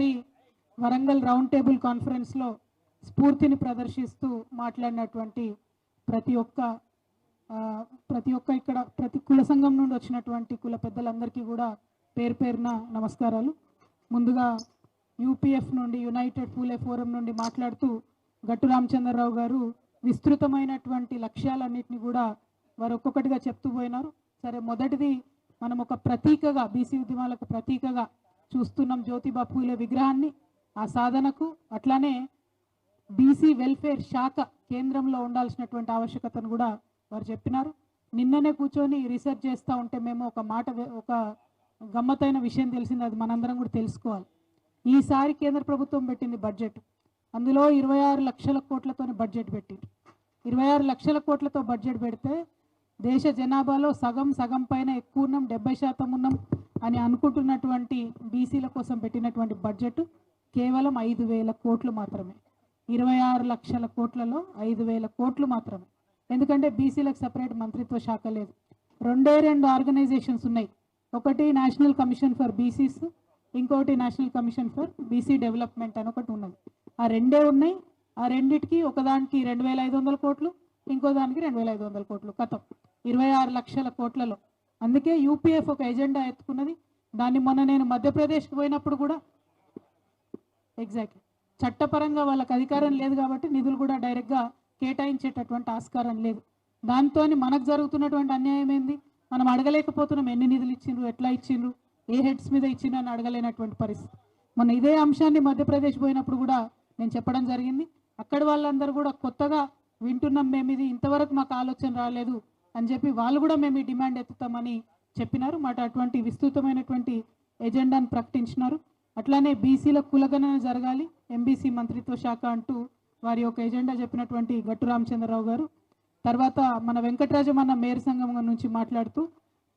ఈసారి Warangal round table కాన్ఫరెన్స్లో స్ఫూర్తిని ప్రదర్శిస్తూ మాట్లాడినటువంటి ప్రతి ఒక్క ప్రతి ఒక్క ఇక్కడ ప్రతి కుల సంఘం నుండి వచ్చినటువంటి కుల పెద్దలందరికీ కూడా పేరు పేరున నమస్కారాలు. ముందుగా యూపీఎఫ్ నుండి యునైటెడ్ పూలే ఫోరం నుండి మాట్లాడుతూ గట్టు రామచంద్రరావు గారు విస్తృతమైనటువంటి లక్ష్యాలన్నింటినీ కూడా వారు ఒక్కొక్కటిగా చెప్తూ పోయినారు. సరే మొదటిది మనం ఒక ప్రతీకగా బీసీ ఉద్యమాలకు ప్రతీకగా చూస్తున్నాం జ్యోతిబా పూలే విగ్రహాన్ని ఆ సాధనకు. అట్లానే బీసీ వెల్ఫేర్ శాఖ కేంద్రంలో ఉండాల్సినటువంటి ఆవశ్యకతను కూడా వారు చెప్పినారు. నిన్ననే కూర్చొని రీసెర్చ్ చేస్తూ ఉంటే మేము ఒక మాట ఒక గమ్మత్తైన విషయం తెలిసింది అది మనందరం కూడా తెలుసుకోవాలి. ఈసారి కేంద్ర ప్రభుత్వం పెట్టింది బడ్జెట్. అందులో ఇరవై ఆరు లక్షల కోట్లతోనే బడ్జెట్ పెట్టింది ఇరవై ఆరు లక్షల కోట్లతో బడ్జెట్ పెడితే దేశ జనాభాలో సగం సగం పైన ఎక్కువ ఉన్నాం డెబ్బై శాతం ఉన్నాం అని అనుకుంటున్నటువంటి బీసీల కోసం పెట్టినటువంటి బడ్జెట్ కేవలం ఐదు వేల కోట్లు మాత్రమే. ఇరవై ఆరు లక్షల కోట్లలో ఐదు వేల కోట్లు మాత్రమే. ఎందుకంటే బీసీలకు సపరేట్ మంత్రిత్వ శాఖ లేదు. రెండే రెండు ఆర్గనైజేషన్స్ ఉన్నాయి. ఒకటి నేషనల్ కమిషన్ ఫర్ బీసీస్ ఇంకోటి National Commission for BC development అని ఒకటి ఉన్నది. ఆ రెండే ఉన్నాయి. ఆ రెండిటికి ఒకదానికి రెండు వేల ఐదు వందల కోట్లు ఇంకో దానికి రెండు వేల ఐదు వందల కోట్లు కథం. ఇరవై ఆరు లక్షల కోట్లలో. అందుకే యూపీఎఫ్ ఒక ఎజెండా ఎత్తుకున్నది. దాన్ని మొన్న నేను మధ్యప్రదేశ్కి పోయినప్పుడు కూడా ఎగ్జాక్ట్లీ చట్టపరంగా వాళ్ళకి అధికారం లేదు కాబట్టి నిధులు కూడా డైరెక్ట్గా కేటాయించేటటువంటి ఆస్కారం లేదు. దాంతో మనకు జరుగుతున్నటువంటి అన్యాయం ఏంది? మనం అడగలేకపోతున్నాం ఎన్ని నిధులు ఇచ్చిండ్రు ఎట్లా ఇచ్చిండ్రు ఏ హెడ్స్ మీద ఇచ్చిండ్రు అని అడగలేనటువంటి పరిస్థితి. మొన్న ఇదే అంశాన్ని మధ్యప్రదేశ్ పోయినప్పుడు కూడా నేను చెప్పడం జరిగింది. అక్కడ వాళ్ళందరూ కూడా కొత్తగా వింటున్నాం మేము ఇది. ఇంతవరకు మాకు ఆలోచన రాలేదు. అని చెప్పి వాళ్ళు కూడా మేము ఈ డిమాండ్ ఎత్తుతామని చెప్పినారు. మాట అటువంటి విస్తృతమైనటువంటి ఎజెండాను ప్రకటించినారు. అట్లానే బీసీల కులగణన జరగాలి ఎంబీసీ మంత్రిత్వ శాఖ అంటూ వారి యొక్క ఎజెండా చెప్పినటువంటి గట్టు రామచంద్రరావు గారు. తర్వాత మన వెంకటరాజమన్న మేయర్ సంఘం నుంచి మాట్లాడుతూ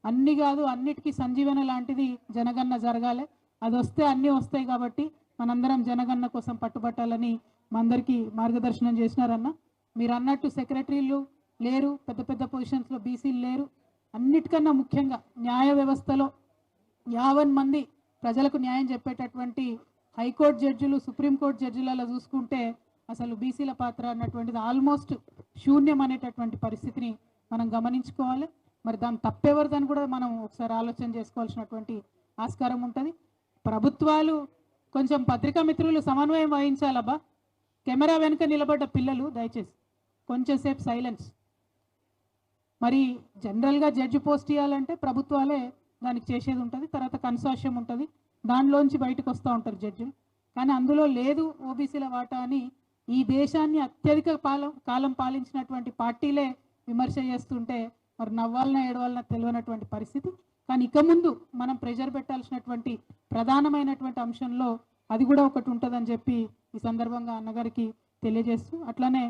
అన్ని కాదు అన్నిటికీ సంజీవన లాంటిది జనగణన జరగాలి. అది వస్తే అన్నీ వస్తాయి కాబట్టి మనందరం జనగణన కోసం పట్టుబట్టాలని మా అందరికీ మార్గదర్శనం చేసినారన్న. మీరు అన్నట్టు సెక్రటరీలు లేరు పెద్ద పెద్ద పొజిషన్స్లో బీసీలు లేరు. అన్నిటికన్నా ముఖ్యంగా న్యాయ వ్యవస్థలో యావన్ మంది ప్రజలకు న్యాయం చెప్పేటటువంటి హైకోర్టు జడ్జిలు సుప్రీంకోర్టు జడ్జిలలో చూసుకుంటే అసలు బీసీల పాత్ర అన్నటువంటిది ఆల్మోస్ట్ శూన్యం అనేటటువంటి పరిస్థితిని మనం గమనించుకోవాలి. మరి దాని తప్పెవరిదని కూడా మనం ఒకసారి ఆలోచన చేసుకోవాల్సినటువంటి ఆస్కారం ఉంటుంది. ప్రభుత్వాలు కొంచెం పత్రికా మిత్రులు సమన్వయం వహించాలబ్బా. కెమెరా వెనుక నిలబడ్డ పిల్లలు దయచేసి కొంచెంసేపు సైలెన్స్. మరి జనరల్గా జడ్జి పోస్ట్ ఇవ్వాలంటే ప్రభుత్వాలే దానికి చేసేది ఉంటుంది తర్వాత కన్సార్షియం ఉంటుంది. దానిలోంచి బయటకు వస్తూ ఉంటారు జడ్జిలు. కానీ అందులో లేదు ఓబీసీల వాటా అని ఈ దేశాన్ని అత్యధిక పాలం కాలం పాలించినటువంటి పార్టీలే విమర్శ చేస్తుంటే మరి నవ్వాలన ఏడవాలన తెలియనటువంటి పరిస్థితి. కానీ ఇక ముందు మనం ప్రెజర్ పెట్టాల్సినటువంటి ప్రధానమైనటువంటి అంశంలో అది కూడా ఒకటి ఉంటుందని చెప్పి ఈ సందర్భంగా అన్నగారికి తెలియజేస్తూ అట్లానే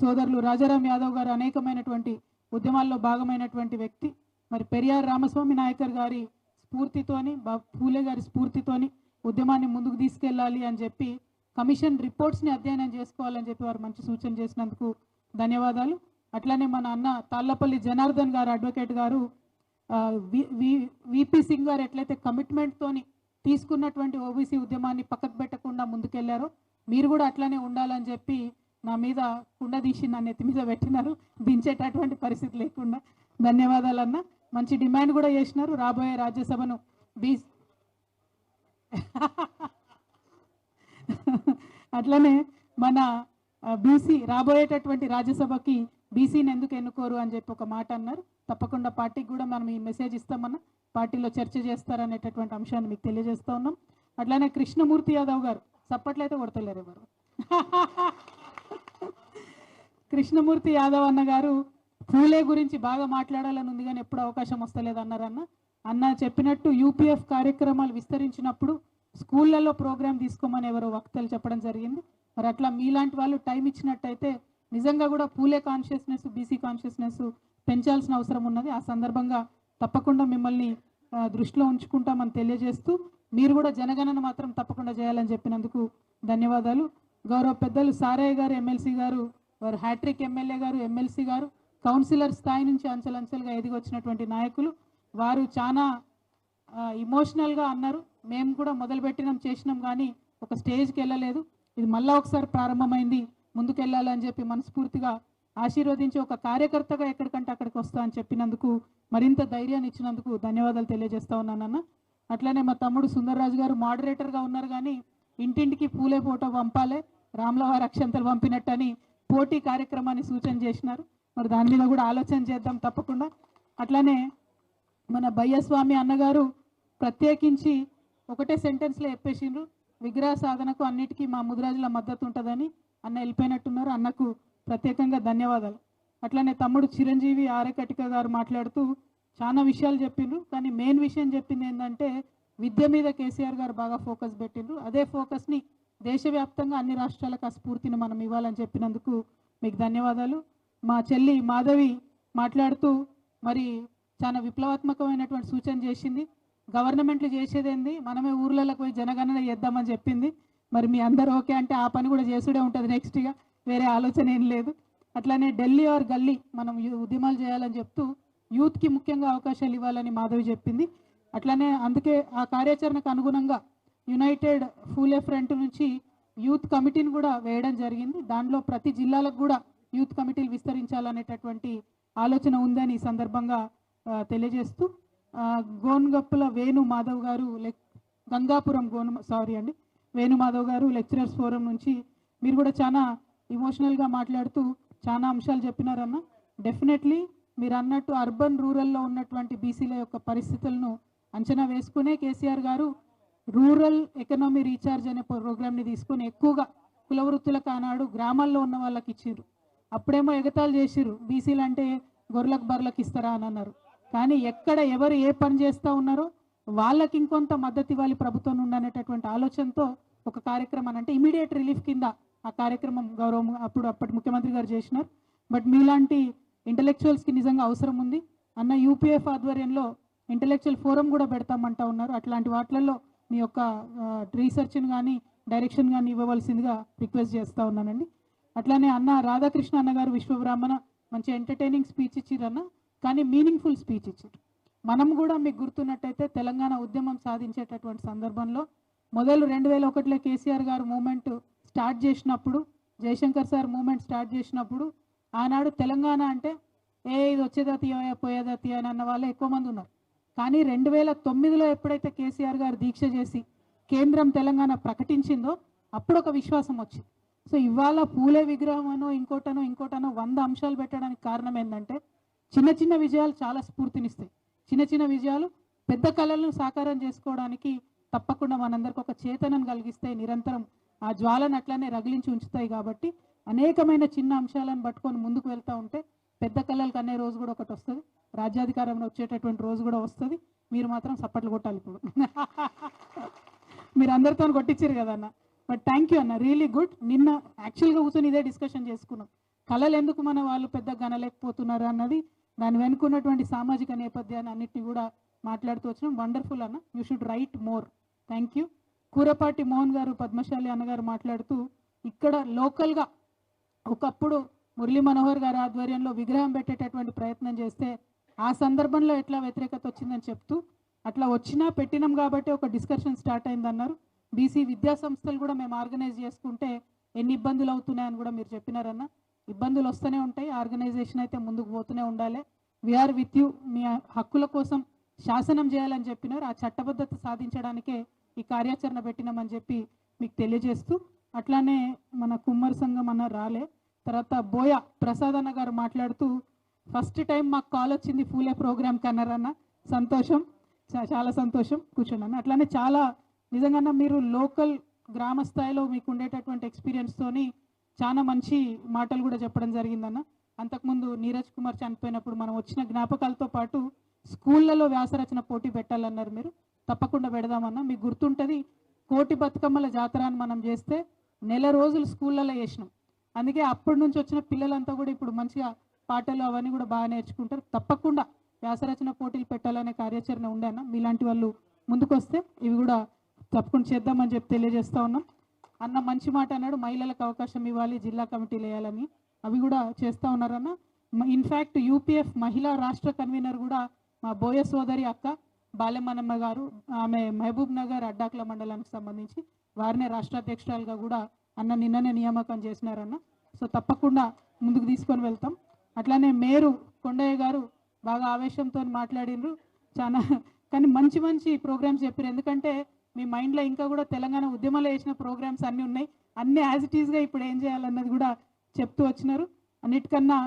సోదరులు రాజారాం యాదవ్ గారు అనేకమైనటువంటి ఉద్యమాల్లో భాగమైనటువంటి వ్యక్తి మరి పెరియార్ రామస్వామి నాయకర్ గారి స్ఫూర్తితోని బా- పూలే గారి స్ఫూర్తితోని ఉద్యమాన్ని ముందుకు తీసుకెళ్ళాలి అని చెప్పి కమిషన్ రిపోర్ట్స్ని అధ్యయనం చేసుకోవాలని చెప్పి వారు మంచి సూచన చేసినందుకు ధన్యవాదాలు. అట్లానే మన అన్న తాళ్ళపల్లి జనార్దన్ గారు అడ్వకేట్ గారు వి- విపి సింగ్ గారు ఎట్లయితే కమిట్మెంట్తోని తీసుకున్నటువంటి ఓబీసీ ఉద్యమాన్ని పక్కకు పెట్టకుండా ముందుకెళ్ళారో మీరు కూడా అట్లానే ఉండాలని చెప్పి నా మీద కుండ తీసి నా నెత్తి మీద పెట్టినారు. దించేటటువంటి పరిస్థితి లేకుండా. ధన్యవాదాలు అన్న మంచి డిమాండ్ కూడా చేసినారు. రాబోయే రాజ్యసభను బీ అట్లనే మన బీసీ రాబోయేటటువంటి రాజ్యసభకి బీసీని ఎందుకు ఎన్నుకోరు అని చెప్పి ఒక మాట అన్నారు. తప్పకుండా పార్టీకి కూడా మనం ఈ మెసేజ్ ఇస్తామన్నా. పార్టీలో చర్చ చేస్తారనేటటువంటి అంశాన్ని మీకు తెలియజేస్తా ఉన్నాం. అట్లానే కృష్ణమూర్తి యాదవ్ గారు చప్పట్లయితే కొడతలేరు ఎవరు? కృష్ణమూర్తి యాదవ్ అన్న గారు పూలే గురించి బాగా మాట్లాడాలని ఉంది కానీ ఎప్పుడు అవకాశం వస్తలేదు అన్నారన్న. అన్న చెప్పినట్టు యూపీఎఫ్ కార్యక్రమాలు విస్తరించినప్పుడు స్కూళ్ళల్లో ప్రోగ్రాం తీసుకోమని ఎవరో వక్తలు చెప్పడం జరిగింది. మరి అట్లా మీలాంటి వాళ్ళు టైం ఇచ్చినట్టయితే నిజంగా కూడా పూలే కాన్షియస్నెస్ బీసీ కాన్షియస్నెస్ పెంచాల్సిన అవసరం ఉన్నది. ఆ సందర్భంగా తప్పకుండా మిమ్మల్ని దృష్టిలో ఉంచుకుంటామని తెలియజేస్తూ మీరు కూడా జనగణన మాత్రం తప్పకుండా చేయాలని చెప్పినందుకు ధన్యవాదాలు. గౌరవ పెద్దలు సారయ్య గారు ఎమ్మెల్సీ గారు వారు hattrick MLA garu MLC garu councillor స్థాయి నుంచి అంచెలంచెలుగా ఎదిగొచ్చినటువంటి నాయకులు వారు చాలా ఇమోషనల్గా అన్నారు. మేము కూడా మొదలుపెట్టినాం చేసినాం కానీ ఒక స్టేజ్కి వెళ్ళలేదు. ఇది మళ్ళీ ఒకసారి ప్రారంభమైంది. ముందుకెళ్ళాలని చెప్పి మనస్ఫూర్తిగా ఆశీర్వదించి ఒక కార్యకర్తగా ఎక్కడికంటే అక్కడికి వస్తా అని చెప్పినందుకు మరింత ధైర్యాన్ని ఇచ్చినందుకు ధన్యవాదాలు తెలియజేస్తా ఉన్నానన్న అట్లనే మా తమ్ముడు సుందర్రాజు గారు మోడరేటర్గా ఉన్నారు కానీ ఇంటింటికి పూలే ఫోటో పంపాలే. రామ్లవారి అక్షంతలు పంపినట్టని పోటీ కార్యక్రమాన్ని సూచన చేసినారు. మరి దాని మీద కూడా ఆలోచన చేద్దాం తప్పకుండా. అట్లానే మన బయ్యస్వామి అన్నగారు ప్రత్యేకించి ఒకటే సెంటెన్స్లో చెప్పేసిండ్రు. విగ్రహ సాధనకు అన్నిటికీ మా ముదిరాజుల మద్దతు ఉంటుందని అన్న వెళ్ళిపోయినట్టున్నారు. అన్నకు ప్రత్యేకంగా ధన్యవాదాలు. అట్లనే తమ్ముడు చిరంజీవి ఆరేకటిక గారు మాట్లాడుతూ చాలా విషయాలు చెప్పిండ్రు. కానీ మెయిన్ విషయం చెప్పింది ఏంటంటే విద్య మీద కేసీఆర్ గారు బాగా ఫోకస్ పెట్టిండ్రు. అదే ఫోకస్ని దేశవ్యాప్తంగా అన్ని రాష్ట్రాలకు ఆ స్ఫూర్తిని మనం ఇవ్వాలని చెప్పినందుకు మీకు ధన్యవాదాలు. మా చెల్లి మాధవి మాట్లాడుతూ మరి చాలా విప్లవాత్మకమైనటువంటి సూచన చేసింది. గవర్నమెంట్లు చేసేదేంది మనమే ఊర్లలోకి పోయి జనగణన చేద్దామని చెప్పింది. మరి మీ అందరూ ఓకే అంటే ఆ పని కూడా చేసుడే ఉంటుంది నెక్స్ట్గా వేరే ఆలోచన ఏం లేదు. అట్లానే ఢిల్లీ ఆర్ గల్లీ మనం ఉద్యమాలు చేయాలని చెప్తూ యూత్కి ముఖ్యంగా అవకాశాలు ఇవ్వాలని మాధవి చెప్పింది. అట్లానే అందుకే ఆ కార్యాచరణకు అనుగుణంగా యునైటెడ్ ఫూలే ఫ్రంట్ నుంచి యూత్ కమిటీని కూడా వేయడం జరిగింది. దానిలో ప్రతి జిల్లాలకు కూడా యూత్ కమిటీలు విస్తరించాలనేటటువంటి ఆలోచన ఉందని ఈ సందర్భంగా తెలియజేస్తూ గోన్గప్పుల వేణు మాధవ్ గారు లెక్ గంగాపురం గోను సారీ అండి వేణు మాధవ్ గారు లెక్చరర్స్ ఫోరం నుంచి మీరు కూడా చాలా ఇమోషనల్గా మాట్లాడుతూ చాలా అంశాలు చెప్పినారన్న. డెఫినెట్లీ మీరు అన్నట్టు అర్బన్ రూరల్లో ఉన్నటువంటి బీసీల యొక్క పరిస్థితులను అంచనా వేసుకునే కేసీఆర్ గారు రూరల్ ఎకనామీ రీఛార్జ్ అనే ప్రోగ్రామ్ని తీసుకొని ఎక్కువగా కుల వృత్తులకు ఆనాడు గ్రామాల్లో ఉన్న వాళ్ళకి ఇచ్చిర్రు అప్పుడేమో ఎగతాళి చేసిర్రు. బీసీలు అంటే గొర్రెలకు బర్రెలకు ఇస్తారా అని అన్నారు. కానీ ఎక్కడ ఎవరు ఏ పని చేస్తూ ఉన్నారో వాళ్ళకి ఇంకొంత మద్దతు ఇవ్వాలి ప్రభుత్వం నుండి అనేటటువంటి ఆలోచనతో ఒక కార్యక్రమం అంటే ఇమీడియట్ రిలీఫ్ కింద ఆ కార్యక్రమం గౌరవం అప్పుడు అప్పటి ముఖ్యమంత్రి గారు చేసినారు. బట్ మీలాంటి ఇంటలెక్చువల్స్కి నిజంగా అవసరం ఉంది. అన్న యూపీఎఫ్ ఆధ్వర్యంలో ఇంటలెక్చువల్ ఫోరం కూడా పెడతామంటా ఉన్నారు. అట్లాంటి వాటిలలో మీ యొక్క రీసెర్చ్ని కానీ డైరెక్షన్ కానీ ఇవ్వవలసిందిగా రిక్వెస్ట్ చేస్తూ ఉన్నానండి. అట్లానే అన్న రాధాకృష్ణ అన్న గారు విశ్వబ్రాహ్మణ మంచి ఎంటర్టైనింగ్ స్పీచ్ ఇచ్చిరన్న కానీ మీనింగ్ఫుల్ స్పీచ్ ఇచ్చారు. మనం కూడా మీకు గుర్తున్నట్టయితే తెలంగాణ ఉద్యమం సాధించేటటువంటి సందర్భంలో మొదలు రెండు వేల ఒకటిలో కేసీఆర్ గారు మూమెంట్ స్టార్ట్ చేసినప్పుడు జయశంకర్ సార్ మూమెంట్ స్టార్ట్ చేసినప్పుడు ఆనాడు తెలంగాణ అంటే ఏ ఇది వచ్చేదా తీయ పోయేదా తీయ అన్న వాళ్ళే ఎక్కువ మంది ఉన్నారు. కానీ రెండు వేల తొమ్మిదిలో ఎప్పుడైతే కేసీఆర్ గారు దీక్ష చేసి కేంద్రం తెలంగాణ ప్రకటించిందో అప్పుడు ఒక విశ్వాసం వచ్చింది. సో ఇవాళ పూలే విగ్రహం అనో ఇంకోటనో ఇంకోటనో వంద అంశాలు పెట్టడానికి కారణం ఏంటంటే చిన్న చిన్న విజయాలు చాలా స్ఫూర్తినిస్తాయి. చిన్న చిన్న విజయాలు పెద్ద కళలను సాకారం చేసుకోవడానికి తప్పకుండా మనందరికి ఒక చేతనం కలిగిస్తాయి నిరంతరం ఆ జ్వాలను అట్లానే రగిలించి ఉంచుతాయి కాబట్టి అనేకమైన చిన్న అంశాలను పట్టుకొని ముందుకు వెళ్తూ ఉంటే పెద్ద కళలకు అనే రోజు కూడా ఒకటి వస్తుంది. రాజ్యాధికారంలో వచ్చేటటువంటి రోజు కూడా వస్తుంది. మీరు మాత్రం సప్పట్లు కొట్టాలి ఇప్పుడు. మీరు అందరితో కొట్టించారు కదా అన్న. బట్ థ్యాంక్ యూ అన్న. రియలీ గుడ్ నిన్న యాక్చువల్గా కూర్చొని ఇదే డిస్కషన్ చేసుకున్నాం. కళలు ఎందుకు మన వాళ్ళు పెద్ద గనలేకపోతున్నారు అన్నది దాని వెనుకున్నటువంటి సామాజిక నేపథ్యాన్ని అన్నిటిని కూడా మాట్లాడుతూ వచ్చినాం. వండర్ఫుల్ అన్న. You should write more thank you Kurapati Mohan గారు పద్మశాలి అన్నగారు మాట్లాడుతూ ఇక్కడ లోకల్గా ఒకప్పుడు మురళీ మనోహర్ గారి ఆధ్వర్యంలో విగ్రహం పెట్టేటటువంటి ప్రయత్నం చేస్తే ఆ సందర్భంలో ఎట్లా వ్యతిరేకత వచ్చిందని చెప్తూ అట్లా వచ్చినా పెట్టినాం కాబట్టి ఒక డిస్కషన్ స్టార్ట్ అయిందన్నారు. బీసీ విద్యా సంస్థలు కూడా మేము ఆర్గనైజ్ చేసుకుంటే ఎన్ని ఇబ్బందులు అవుతున్నాయని కూడా మీరు చెప్పినారన్న. ఇబ్బందులు వస్తూనే ఉంటాయి ఆర్గనైజేషన్ అయితే ముందుకు పోతూనే ఉండాలి. వీఆర్ విత్ యూ మీ హక్కుల కోసం శాసనం చేయాలని చెప్పినారు. ఆ చట్టబద్ధత సాధించడానికే ఈ కార్యాచరణ పెట్టినామని చెప్పి మీకు తెలియజేస్తూ అట్లానే మన కుమ్మరి సంఘం అన్న రాలే. తర్వాత బోయ ప్రసాద్ అన్న గారు మాట్లాడుతూ ఫస్ట్ టైం మాకు కాల్ వచ్చింది ఫూలే ప్రోగ్రామ్ కన్నారన్న. సంతోషం. చాలా సంతోషం. కూర్చోండి అన్న. అట్లానే చాలా నిజంగా మీరు లోకల్ గ్రామ స్థాయిలో మీకు ఉండేటటువంటి ఎక్స్పీరియన్స్తోని చాలా మంచి మాటలు కూడా చెప్పడం జరిగిందన్న. అంతకుముందు నీరజ్ కుమార్ చనిపోయినప్పుడు మనం వచ్చిన జ్ఞాపకాలతో పాటు స్కూళ్ళలో వ్యాసరచన పోటీ పెట్టాలన్నారు మీరు. తప్పకుండా పెడదామన్నా. మీకు గుర్తుంటుంది కోటి బతుకమ్మల జాతర అని మనం చేస్తే నెల రోజులు స్కూళ్ళలో చేసినాం అందుకే అప్పటి నుంచి వచ్చిన పిల్లలంతా కూడా ఇప్పుడు మంచిగా పాటలు అవన్నీ కూడా బాగా నేర్చుకుంటారు. తప్పకుండా వ్యాసరచన పోటీలు పెట్టాలనే కార్యాచరణ ఉండేనా? మీలాంటి వాళ్ళు ముందుకొస్తే ఇవి కూడా తప్పకుండా చేద్దామని చెప్పి తెలియజేస్తా ఉన్నాం. అన్న మంచి మాట అన్నాడు. మహిళలకు అవకాశం ఇవ్వాలి జిల్లా కమిటీలు వేయాలని. అవి కూడా చేస్తూ ఉన్నారన్న. ఇన్ఫ్యాక్ట్ యూపీఎఫ్ మహిళా రాష్ట్ర కన్వీనర్ కూడా మా బోయ సోదరి అక్క బాలెమ్మనమ్మ గారు. ఆమె మహబూబ్ నగర్ అడ్డాకుల మండలానికి సంబంధించి వారినే రాష్ట్ర అధ్యక్షురాలుగా కూడా అన్న నిన్ననే నియామకం చేసినారన్న. సో తప్పకుండా ముందుకు తీసుకొని వెళ్తాం. అట్లానే మేరు కొండయ్య గారు బాగా ఆవేశంతో మాట్లాడిండ్రు చాలా కానీ మంచి మంచి ప్రోగ్రామ్స్ చెప్పారు ఎందుకంటే మీ మైండ్లో ఇంకా కూడా తెలంగాణ ఉద్యమంలో వేసిన ప్రోగ్రామ్స్ అన్నీ ఉన్నాయి. అన్ని యాజ్ ఇట్ ఈస్గా ఇప్పుడు ఏం చేయాలన్నది కూడా చెప్తూ వచ్చినారు. అన్నిటికన్నా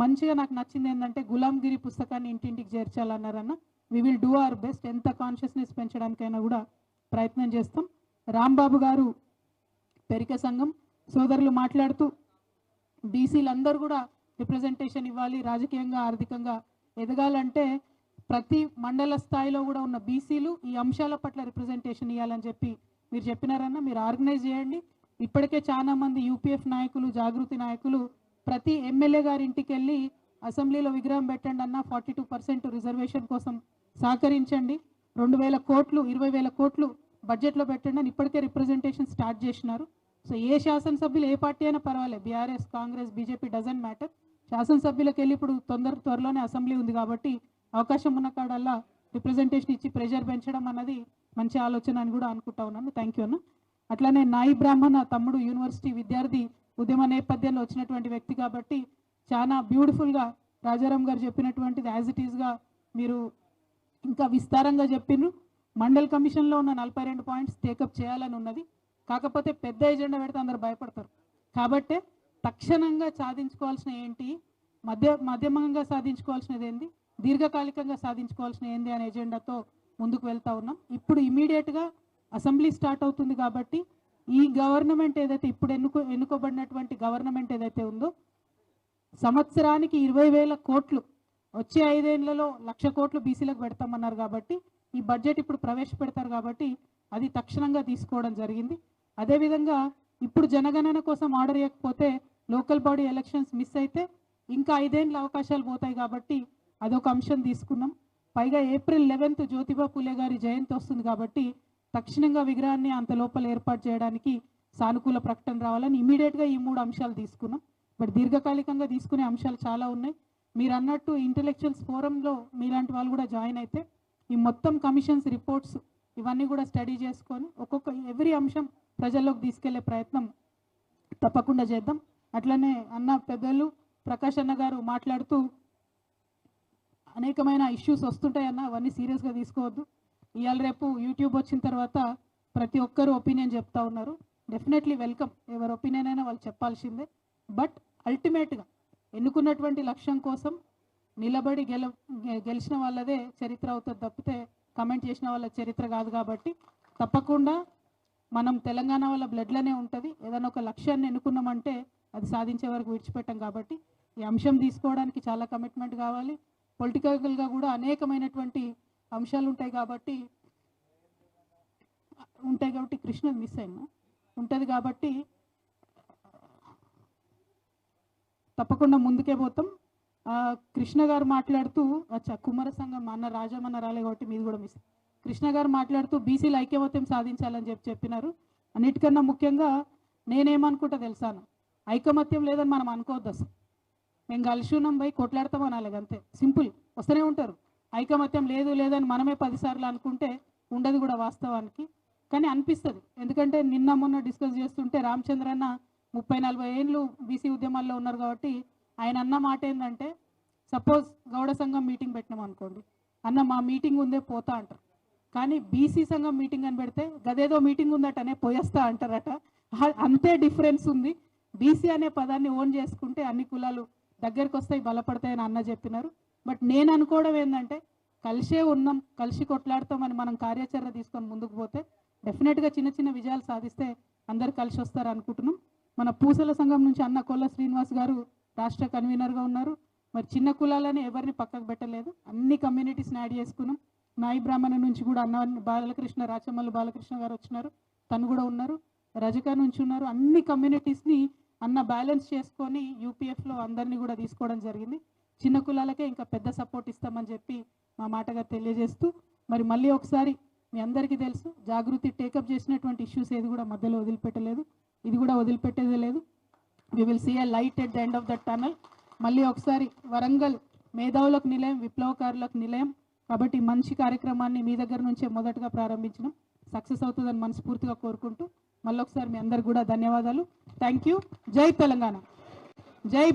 మంచిగా నాకు నచ్చింది ఏంటంటే గులాంగిరి పుస్తకాన్ని ఇంటింటికి చేర్చాలన్నారన్న. We will do our best ఎంత కాన్షియస్నెస్ పెంచడానికైనా కూడా ప్రయత్నం చేస్తాం. రాంబాబు గారు పెరిక సంఘం సోదరులు మాట్లాడుతూ బీసీలందరూ కూడా రిప్రజెంటేషన్ ఇవ్వాలి రాజకీయంగా ఆర్థికంగా ఎదగాలంటే ప్రతి మండల స్థాయిలో కూడా ఉన్న బీసీలు ఈ అంశాల పట్ల రిప్రజెంటేషన్ ఇవ్వాలని చెప్పి మీరు చెప్పినారన్న మీరు ఆర్గనైజ్ చేయండి. ఇప్పటికే చాలా మంది యూపీఎఫ్ నాయకులు జాగృతి నాయకులు ప్రతి ఎమ్మెల్యే గారి ఇంటికి వెళ్ళి అసెంబ్లీలో విగ్రహం పెట్టండి అన్న ఫార్టీ టూ పర్సెంట్ రిజర్వేషన్ కోసం సహకరించండి. రెండు వేల కోట్లు ఇరవై వేల కోట్లు బడ్జెట్లో పెట్టండి అని ఇప్పటికే రిప్రజెంటేషన్ స్టార్ట్ చేసినారు. సో ఏ శాసనసభ్యులు ఏ పార్టీ అయినా పర్వాలేదు. BRS Congress BJP doesn't matter శాసనసభ్యులకు వెళ్ళి ఇప్పుడు తొందర త్వరలోనే అసెంబ్లీ ఉంది కాబట్టి అవకాశం ఉన్న కాడల్లా రిప్రజెంటేషన్ ఇచ్చి ప్రెషర్ పెంచడం అన్నది మంచి ఆలోచన అని కూడా అనుకుంటా ఉన్నాను. థ్యాంక్ యూ అన్న. అట్లానే నాయి బ్రాహ్మణ తమ్ముడు యూనివర్సిటీ విద్యార్థి ఉద్యమ నేపథ్యంలో వచ్చినటువంటి వ్యక్తి కాబట్టి చాలా బ్యూటిఫుల్గా రాజారాం గారు చెప్పినటువంటిది యాజ్ ఇట్ ఈస్గా మీరు ఇంకా విస్తారంగా చెప్పిండ్రు మండల్ కమిషన్లో ఉన్న నలభై రెండు పాయింట్స్ టేకప్ చేయాలని ఉన్నది. కాకపోతే పెద్ద ఎజెండా పెడితే అందరు భయపడతారు. కాబట్టే తక్షణంగా సాధించుకోవాల్సిన ఏంటి? మధ్య మధ్యమంగా సాధించుకోవాల్సినది ఏంది? దీర్ఘకాలికంగా సాధించుకోవాల్సిన ఏంది అనే ఎజెండాతో ముందుకు వెళ్తా ఉన్నాం. ఇప్పుడు ఇమీడియట్గా అసెంబ్లీ స్టార్ట్ అవుతుంది కాబట్టి ఈ గవర్నమెంట్ ఏదైతే ఇప్పుడు ఎన్నుకో ఎన్నుకోబడినటువంటి గవర్నమెంట్ ఏదైతే ఉందో సంవత్సరానికి ఇరవై వేల కోట్లు వచ్చే ఐదేళ్ళలో లక్ష కోట్లు బీసీలకు పెడతామన్నారు కాబట్టి ఈ బడ్జెట్ ఇప్పుడు ప్రవేశపెడతారు కాబట్టి అది తక్షణంగా తీసుకోవడం జరిగింది. అదేవిధంగా ఇప్పుడు జనగణన కోసం ఆర్డర్ ఇవ్వకపోతే లోకల్ బాడీ ఎలక్షన్స్ మిస్ అయితే ఇంకా ఐదేండ్ల అవకాశాలు పోతాయి కాబట్టి అదొక అంశం తీసుకున్నాం. పైగా ఏప్రిల్ లెవెన్త్ జ్యోతిబా పూలే గారి జయంతి వస్తుంది కాబట్టి తక్షణంగా విగ్రహాన్ని అంత లోపల ఏర్పాటు చేయడానికి సానుకూల ప్రకటన రావాలని ఇమీడియట్గా ఈ మూడు అంశాలు తీసుకున్నాం. బట్ దీర్ఘకాలికంగా తీసుకునే అంశాలు చాలా ఉన్నాయి. మీరు అన్నట్టు ఇంటలెక్చువల్స్ ఫోరంలో మీలాంటి వాళ్ళు కూడా జాయిన్ అయితే ఈ మొత్తం కమిషన్స్ రిపోర్ట్స్ ఇవన్నీ కూడా స్టడీ చేసుకొని ఒక్కొక్క ఎవ్రీ అంశం ప్రజల్లోకి తీసుకెళ్ళే ప్రయత్నం తప్పకుండా చేద్దాం. అట్లనే అన్న పెద్దలు ప్రకాష్ అన్న గారు మాట్లాడుతూ అనేకమైన ఇష్యూస్ వస్తుంటాయన్న అవన్నీ సీరియస్గా తీసుకోవద్దు. ఇవాళ రేపు యూట్యూబ్ వచ్చిన తర్వాత ప్రతి ఒక్కరు ఒపీనియన్ చెప్తా ఉన్నారు. Definitely welcome. ఎవరి ఒపీనియన్ అయినా వాళ్ళు చెప్పాల్సిందే. బట్ అల్టిమేట్గా ఎన్నుకున్నటువంటి లక్ష్యం కోసం నిలబడి గెల గెలిచిన వాళ్ళదే చరిత్ర అవుతుంది తప్పితే కమెంట్ చేసిన వాళ్ళ చరిత్ర కాదు కాబట్టి తప్పకుండా మనం తెలంగాణ వాళ్ళ బ్లడ్లోనే ఉంటుంది. ఏదైనా ఒక లక్ష్యాన్ని ఎన్నుకున్నామంటే అది సాధించే వరకు విడిచిపెట్టాం కాబట్టి ఈ అంశం తీసుకోవడానికి చాలా కమిట్మెంట్ కావాలి. పొలిటికల్గా కూడా అనేకమైనటువంటి అంశాలు ఉంటాయి కాబట్టి ఉంటాయి కాబట్టి కృష్ణ మిస్ అయినా ఉంటుంది కాబట్టి తప్పకుండా ముందుకే పోతాం. కృష్ణ గారు మాట్లాడుతూ అచ్చా కుమార సంఘం అన్న రాజమన్న రాలే కాబట్టి మీది కూడా మిస్ కృష్ణ గారు మాట్లాడుతూ బీసీలు ఐక్యమత్యం సాధించాలని చెప్పి చెప్పినారు. అన్నిటికన్నా ముఖ్యంగా నేనేమనుకుంటా తెలుసాను ఐకమత్యం లేదని మనం అనుకోవద్దు అసలు. మేము కలిసి ఉన్నాం పోయి కొట్లాడతాం అనాలి అంతే. సింపుల్. వస్తూనే ఉంటారు. ఐకమత్యం లేదు లేదని మనమే పదిసార్లు అనుకుంటే ఉండదు కూడా వాస్తవానికి. కానీ అనిపిస్తుంది. ఎందుకంటే నిన్న మొన్న డిస్కస్ చేస్తుంటే రామచంద్రన్న ముప్పై నలభై ఏళ్ళు బీసీ ఉద్యమాల్లో ఉన్నారు కాబట్టి ఆయన అన్న మాట ఏంటంటే సపోజ్ గౌడ సంఘం మీటింగ్ పెట్టినాం అనుకోండి. అన్న మా మీటింగ్ ఉందే పోతా అంటారు. కానీ బీసీ సంఘం మీటింగ్ అని పెడితే గదేదో మీటింగ్ ఉందటనే పోయేస్తా అంటారట. అంతే డిఫరెన్స్ ఉంది. బీసీ అనే పదాన్ని ఓన్ చేసుకుంటే అన్ని కులాలు దగ్గరికి వస్తాయి బలపడతాయని అన్న చెప్పినారు. బట్ నేను అనుకోవడం ఏంటంటే కలిసే ఉన్నాం కలిసి కొట్లాడతామని మనం కార్యాచరణ తీసుకొని ముందుకు పోతే డెఫినెట్గా చిన్న చిన్న విజయాలు సాధిస్తే అందరు కలిసి వస్తారు అనుకుంటున్నాం. మన పూసల సంఘం నుంచి అన్న కొల్ల శ్రీనివాస్ గారు రాష్ట్ర కన్వీనర్గా ఉన్నారు. మరి చిన్న కులాలని ఎవరిని పక్కకు పెట్టలేదు. అన్ని కమ్యూనిటీస్ని యాడ్ చేసుకున్నాం. నాయి బ్రాహ్మణ నుంచి కూడా అన్న బాలకృష్ణ రాచమల్లి బాలకృష్ణ గారు వచ్చినారు. తను కూడా ఉన్నారు. రజక నుంచి ఉన్నారు. అన్ని కమ్యూనిటీస్ని అన్న బ్యాలెన్స్ చేసుకొని యూపీఎఫ్లో అందరినీ కూడా తీసుకోవడం జరిగింది. చిన్న కులాలకే ఇంకా పెద్ద సపోర్ట్ ఇస్తామని చెప్పి మా మాటగా తెలియజేస్తూ మరి మళ్ళీ ఒకసారి మీ అందరికీ తెలుసు జాగృతి టేకప్ చేసినటువంటి ఇష్యూస్ ఏది కూడా మధ్యలో వదిలిపెట్టలేదు. ఇది కూడా వదిలిపెట్టేదే లేదు. We will see a light at the end of the tunnel మళ్ళీ ఒకసారి వరంగల్ మేధావులకు నిలయం విప్లవకారులకు నిలయం. కాబట్టి మంచి కార్యక్రమాన్ని మీ దగ్గర నుంచే మొదటగా ప్రారంభించడం సక్సెస్ అవుతుందని మనస్ఫూర్తిగా కోరుకుంటూ మళ్ళొకసారి మీ అందరికి కూడా ధన్యవాదాలు. థ్యాంక్ యూ జై తెలంగాణ. జై